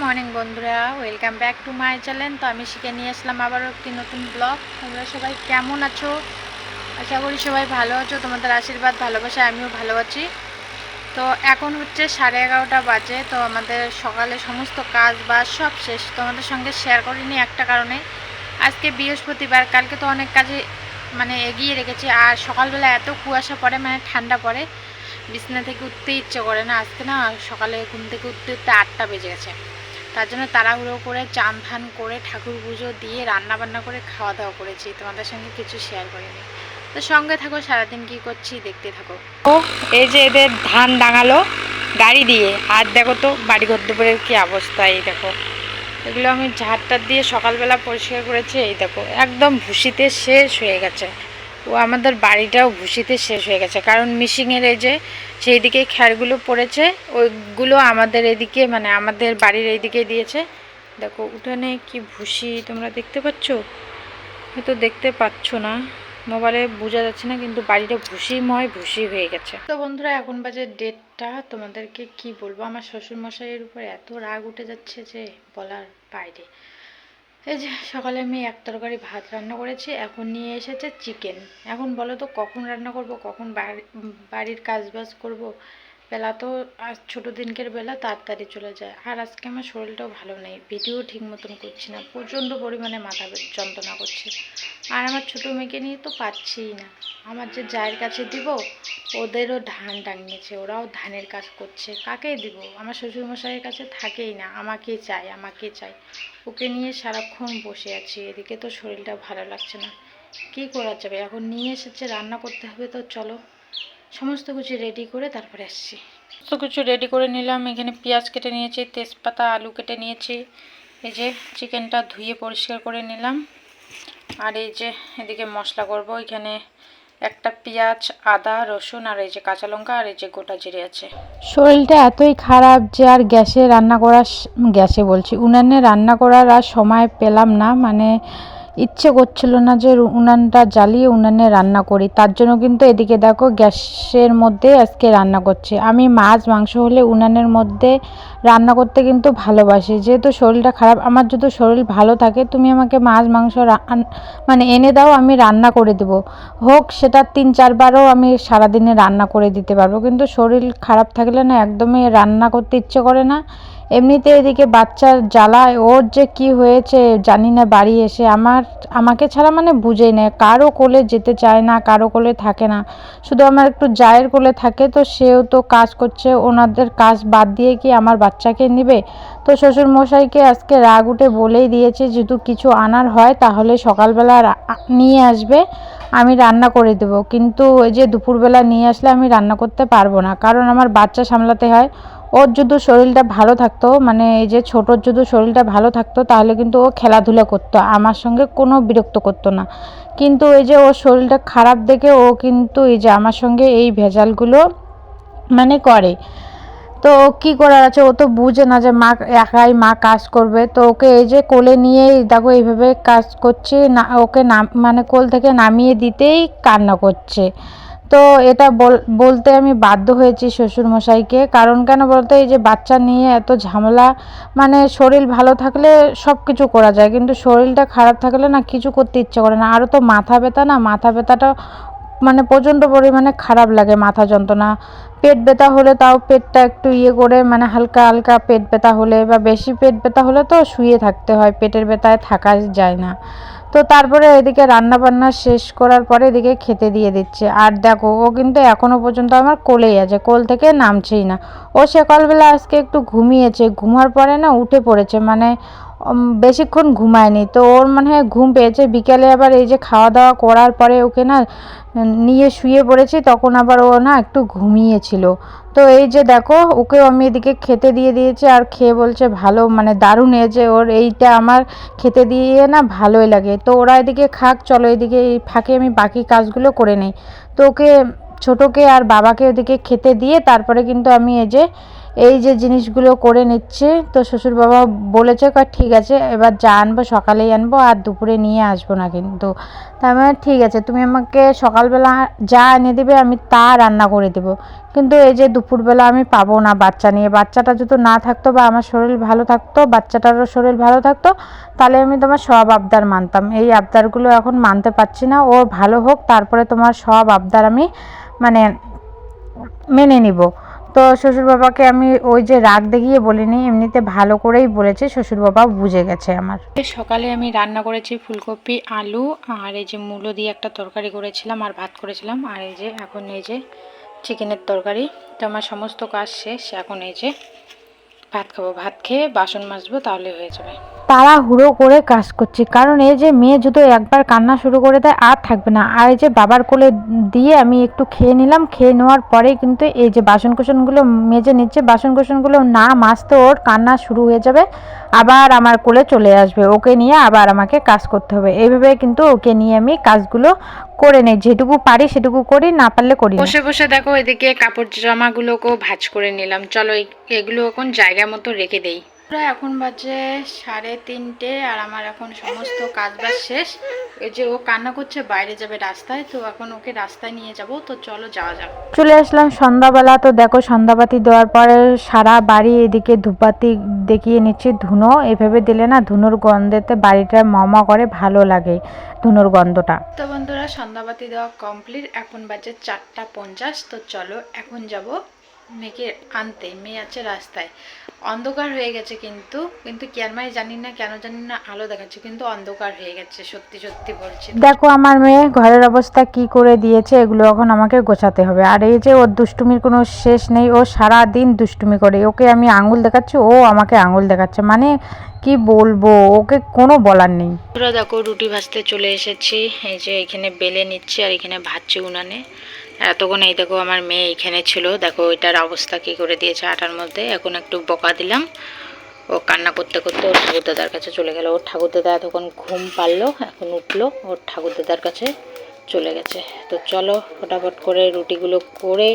Morning বন্ধুরা, welcome back to my channel. তো আমি শিখে নিয়ে আসলাম আবারও একটি নতুন ব্লগ। তোমরা সবাই কেমন আছো? আশা করি সবাই ভালো আছো, তোমাদের আশীর্বাদ, ভালোবাসায় আমিও ভালো আছি। তো এখন হচ্ছে সাড়ে এগারোটা বাজে, তো আমাদের সকালে সমস্ত কাজ বাজ সব শেষ। তোমাদের সঙ্গে শেয়ার করিনি একটা কারণে। আজকে বৃহস্পতিবার, কালকে তো অনেক কাজে মানে এগিয়ে রেখেছি। আর সকালবেলা এত কুয়াশা পড়ে মানে ঠান্ডা পড়ে, বিছানা থেকে উঠতে ইচ্ছে করে না। আজকে না সকালে ঘুম থেকে উঠতে উঠতে আটটা বেজে গেছে। তার জন্য তাড়াহুড়ো করে চান ফান করে ঠাকুর পুজো দিয়ে রান্না বান্না করে খাওয়া দাওয়া করেছি। তোমাদের সঙ্গে কিছু শেয়ার করিনি। তো সঙ্গে থাকো, সারাদিন কি করছি দেখতে থাকো। ও, এই যে এদের ধান ডাঙালো গাড়ি দিয়ে। আর দেখো তো, বাড়ি ঘর দুপুরের কি অবস্থা, এই দেখো। এগুলো আমি ঝাড়টার দিয়ে সকালবেলা পরিষ্কার করেছি, এই দেখো। একদম ভুসিতে শেষ হয়ে গেছে। ও আমাদের বাড়িটাও ভুসিতে শেষ হয়ে গেছে। কারণ মিশিংয়ের এই যে সেই দিকে খ্যারগুলো পড়েছে, ওইগুলো আমাদের এদিকে মানে আমাদের বাড়ির এইদিকে দিয়েছে। দেখো, উঠানে কি ভুসি তোমরা দেখতে পাচ্ছ? হয়তো দেখতে পাচ্ছ না। মোবাইলে বোঝা যাচ্ছে না, কিন্তু বাড়িটা ভুসিময় ভুসি হয়ে গেছে। তো বন্ধুরা, এখন বাজে ডেটটা তোমাদেরকে কি বলব? আমার শ্বশুরমশাইয়ের উপর এত রাগ উঠে যাচ্ছে যে বলার বাইরে। এই যে সকালে আমি এক তরকারি ভাত রান্না করেছি, এখন নিয়ে এসেছে চিকেন এখন বলো তো কখন রান্না করব, কখন বাড়ি- বাড়ির কাজ বাজ করব? বেলা তো আজ ছোটো দিনকের বেলা তাড়াতাড়ি চলে যায়। আর আজকে আমার শরীরটাও ভালো নেই। ভিডিও ঠিক মতন করছি না। প্রচণ্ড পরিমাণে মাথা যন্ত্রণা করছে। আর আমার ছোটো মেয়েকে নিয়ে তো পাচ্ছিই না। আমার যে জায়ের কাছে দিব, ওদেরও ধান টাঙিয়েছে। ওরাও ধানের কাজ করছে। কাকে দিব? আমার শ্বশুরমশাইয়ের কাছে থাকেই না। আমাকে চাই আমাকে চাই। ওকে নিয়ে সারাক্ষণ বসে আছি। এদিকে তো শরীরটা ভালো লাগছে না। কী করা যাবে? এখন নিয়ে এসেছে, রান্না করতে হবে তো চলো। সমস্ত কিছু রেডি করে তারপরে আসছি। সমস্ত কিছু রেডি করে নিলাম। এখানে পেঁয়াজ কেটে নিয়েছি তেজপাতা আলু কেটে নিয়েছি। এই যে চিকেনটা ধুয়ে পরিষ্কার করে নিলাম। আর এই যে এদিকে মশলা করব। এখানে একটা পেঁয়াজ আদা রসুন আর এই যে কাঁচা লঙ্কা আর এই যে গোটা জিরে আছে। শরীরটা এতই খারাপ যে আর গ্যাসে রান্না করার গ্যাসে বলছি উনানে রান্না করার আর সময় পেলাম না। মানে ইচ্ছে করছিল না যে উনানটা জ্বালিয়ে উনানে রান্না করি। তার জন্য কিন্তু এদিকে দেখো গ্যাসের মধ্যে আজকে রান্না করছি। আমি মাছ, মাংস হলে উনানের মধ্যে রান্না করতে কিন্তু ভালোবাসি। যেহেতু শরীরটা খারাপ, আমার যদি শরীর ভালো থাকে, তুমি আমাকে মাছ, মাংস মানে এনে দাও, আমি রান্না করে দেবো। হোক, সেটা তিন, চারবারও আমি সারাদিনে রান্না করে দিতে পারব। কিন্তু শরীর খারাপ থাকলে না, একদমই রান্না করতে ইচ্ছে করে না। এমনিতে এদিকে বাচ্চার জ্বালায়, ওর যে কি হয়েছে জানি না, বাড়ি এসে আমার, আমাকে ছাড়া মানে বুঝেই নেয়। কারও কোলে যেতে চায় না, কারও কোলে থাকে না। শুধু আমার একটু জায়ের কোলে থাকে, তো সেও তো কাজ করছে, ওনাদের কাজ বাদ দিয়ে কি আমার বাচ্চাকে নেবে? তো শ্বশুর মশাইকে আজকে রাগ উঠে বলেই দিয়েছে যেহেতু কিছু আনার হয় তাহলে সকালবেলা নিয়ে আসবে, আমি রান্না করে দেবো। কিন্তু ওই যে দুপুরবেলা নিয়ে আসলে আমি রান্না করতে পারব না। কারণ আমার বাচ্চা সামলাতে হয় ওর যদি শরীরটা ভালো থাকতো মানে এই যে ছোটোর যদি শরীরটা ভালো থাকতো, তাহলে কিন্তু ও খেলাধুলা করতো, আমার সঙ্গে কোনো বিরক্ত করতো না। কিন্তু এই যে ওর শরীরটা খারাপ দেখে ও কিন্তু এই যে আমার সঙ্গে এই ভেজালগুলো মানে করে। তো ও কী করার আছে? ও তো বুঝে না যে মা একাই মা কাজ করবে। তো ওকে এই যে কোলে নিয়ে দেখো এইভাবে কাজ করছে, না, ওকে নাম মানে কোল থেকে নামিয়ে দিতেই কান্না করছে। তো এটা বল- বলতে আমি বাধ্য হয়েছি শ্বশুরমশাইকে। কারণ কেন বলতে, এই যে বাচ্চা নিয়ে এত ঝামেলা মানে শরীর ভালো থাকলে সব কিছু করা যায়, কিন্তু শরীরটা খারাপ থাকলে না কিছু করতে ইচ্ছে করে না। আরও তো মাথা ব্যথা না, মাথা ব্যথাটা মানে প্রচণ্ড পরিমাণে খারাপ লাগে মাথা যন্ত্রণা। পেট ব্যথা হলে তাও পেটটা একটু ইয়ে করে মানে হালকা হালকা পেট ব্যথা হলে বা বেশি পেট ব্যথা হলে তো শুয়ে থাকতে হয়, পেটের ব্যথায় থাকা যায় না। তো তারপরে এদিকে রান্না বান্না শেষ করার পরে এদিকে খেতে দিয়ে দিচ্ছে। আর দেখো, ও কিন্তু এখনও পর্যন্ত আমার কোলেই আছে, কোল থেকে নামছেই না। ও সকালবেলা আজকে একটু ঘুমিয়েছে, ঘুমার পরে না উঠে পড়েছে মানে বেশিক্ষণ ঘুমায়নি। তো ওর মনে হয় ঘুম পেয়েছে, বিকেলে আবার এই যে খাওয়া দাওয়া করার পরে ওকে না নিয়ে শুয়ে পড়েছি, তখন আবার ও না একটু ঘুমিয়েছিল। তো এই যে দেখো ওকে আমি এদিকে খেতে দিয়ে দিয়েছি আর খেয়ে বলছে ভালো মানে দারুণ যে ওর। এইটা আমার খেতে দিয়ে না ভালোই লাগে। তো ওরা এদিকে খাক, চলো এদিকে এই ফাঁকে আমি বাকি কাজগুলো করে নেই। তো ওকে, ছোটোকে আর বাবাকে ওদিকে খেতে দিয়ে তারপরে কিন্তু আমি এই যে এই যে জিনিসগুলো করে নিচ্ছে, তো শ্বশুর বাবা বলেছে কয় ঠিক আছে, এবার যা আনব, সকালেই আনব, আর দুপুরে নিয়ে আসব না কিন্তু। তার মানে ঠিক আছে, তুমি আমাকে সকালবেলা যা এনে দেবে, আমি তা রান্না করে দেবো। কিন্তু এই যে দুপুরবেলা আমি পাবো না বাচ্চা নিয়ে, বাচ্চাটা যদি না থাকতো বা আমার শরীর ভালো থাকতো, বাচ্চাটারও শরীর ভালো থাকতো, তাহলে আমি তোমার সব আবদার মানতাম। এই আবদারগুলো এখন মানতে পারছি না, ও ভালো হোক, তারপরে তোমার সব আবদার আমি মানে মেনে নিব। তো শ্বশুর বাবাকে আমি ওই যে রাগ দেখিয়ে বলিনি, এমনিতে ভালো করেই বলেছে শ্বশুর বাবা বুঝে গেছে আমার। সকালে আমি রান্না করেছি ফুলকপি, আলু, আর এই যে মূলো দিয়ে একটা তরকারি করেছিলাম আর ভাত করেছিলাম, আর এই যে এখন এই যে চিকেনের তরকারি। তো আমার সমস্ত কাজ শেষ, এখন এই যে ভাত খাব। ভাত খেয়ে বাসন মাজবো, তাহলে হয়ে যাবে। তাড়াহুড়ো করে কাজ করছি। কারণ এই যে মেয়ে যদি একবার কান্না শুরু করে দেয়, আর থাকবে না। আর এই যে বাবার কোলে দিয়ে আমি একটু খেয়ে নিলাম, খেয়ে নেওয়ার পরে কিন্তু এই যে বাসন কোসনগুলো মেজে নিচ্ছে বাসন কোসনগুলো না মাজতে ওর কান্না শুরু হয়ে যাবে, আবার আমার কোলে চলে আসবে। ওকে নিয়ে আবার আমাকে কাজ করতে হবে। এইভাবে কিন্তু ওকে নিয়ে আমি কাজগুলো করে নেই। যেটুকু পারি সেটুকু করি, না পারলে করি বসে বসে দেখো এদিকে কাপড় জামাগুলোকেও ভাজ করে নিলাম। চলো এগুলো এখন জায়গা মতো রেখে দেই। এখন বাজে সাড়ে তিনটে আর আমার এখন সমস্ত কাজ বাজ শেষ। ওই যে ও কান্না করছে বাইরে যাবে রাস্তায় তো এখন ওকে রাস্তায় নিয়ে যাব তো চলো যাওয়া যাক। চলে আসলাম সন্ধ্যাবেলা তো দেখো সন্ধ্যাবাতি দেওয়ার পরে সারা বাড়ি এদিকে ধূপবাতি দেখিয়ে নিচ্ছি ধুনো। এভাবে দিলে না ধুনোর গন্ধেতে বাড়িটা মমা করে ভালো লাগে ধুনোর গন্ধটা। তো বন্ধুরা সন্ধ্যাবাতি দেওয়া কমপ্লিট এখন বাজে চারটা পঞ্চাশ তো চলো এখন যাব। মেয়েকে আনতে মেয়ে আছে রাস্তায়। অন্ধকার হয়ে গেছে কিন্তু কিন্তু কেনমাই জানি না কেন জানি না আলো দেখাচ্ছে কিন্তু অন্ধকার হয়ে গেছে সত্যি সত্যি বলছি। দেখো আমার মেয়ে ঘরের অবস্থা কি করে দিয়েছে এগুলো এখন আমাকে গোছাতে হবে। আর এই যে ওর দুষ্টুমির কোনো শেষ নেই ও সারা দিন দুষ্টুমি করে। ওকে আমি আঙুল দেখাচ্ছি ও আমাকে আঙুল দেখাচ্ছে। মানে কি বলব ওকে কোনো বলার নেই। পুরো দেখো রুটি ভাজতে চলে এসেছি এই যে এখানে বেলে নিচ্ছে আর এখানে ভাজছি উনানে। এতক্ষণ এই দেখো আমার মেয়ে এখানে ছিল। দেখো এটার অবস্থা কি করে দিয়েছে আটার মধ্যে। এখন একটু বকা দিলাম। ও কান্না করতে করতে ওর ঠাকুরদাদার কাছে চলে গেল। ওর ঠাকুরদাদা এতক্ষণ ঘুম পারল এখন উঠল। ওর ঠাকুরদাদার কাছে চলে গেছে। তো চলো ফটাফট করে রুটিগুলো করে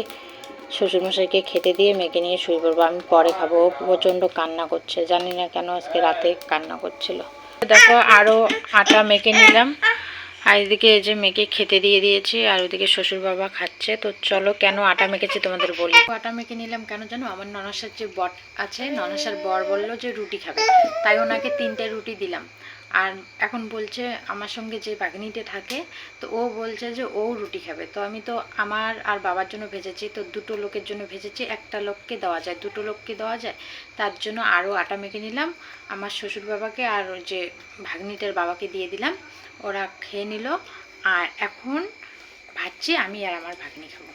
শ্বশুরমশাইকে খেতে দিয়ে মেয়েকে নিয়ে শুয়ে পড়ব। আমি পরে খাব। ও প্রচণ্ড কান্না করছে। জানি না কেন আজকে রাতে কান্না করছিল। দেখো আরও আটা মেখে নিলাম। আর এদিকে এই যে মেয়েকে খেতে দিয়ে দিয়েছি, আর ওদিকে শ্বশুর বাবা খাচ্ছে। তো চলো, কেন আটা মেখেছি তোমাদের বলি? আটা মেখে নিলাম কেন জানো? আমার ননসার যে বট আছে ননসার বর বলল যে রুটি খাবে। তাই ওনাকে তিনটে রুটি দিলাম। আর এখন বলছে আমার সঙ্গে যে বাগনিতে থাকে, তো ও বলছে যে ও রুটি খাবে। তো আমি তো আমার আর বাবার জন্য ভেজেছি, তো দুটো লোকের জন্য ভেজেছি, একটা লোককে দেওয়া যায়, দুটো লোককে দেওয়া যায়। তার জন্য আরও আটা মেখে নিলাম, আমার শ্বশুর বাবাকে আর যে ভাগ্নিটার বাবাকে দিয়ে দিলাম, ওরা খেয়ে নিল, আর এখন ভাজছি আমি আর আমার ভাগ্নি খাব।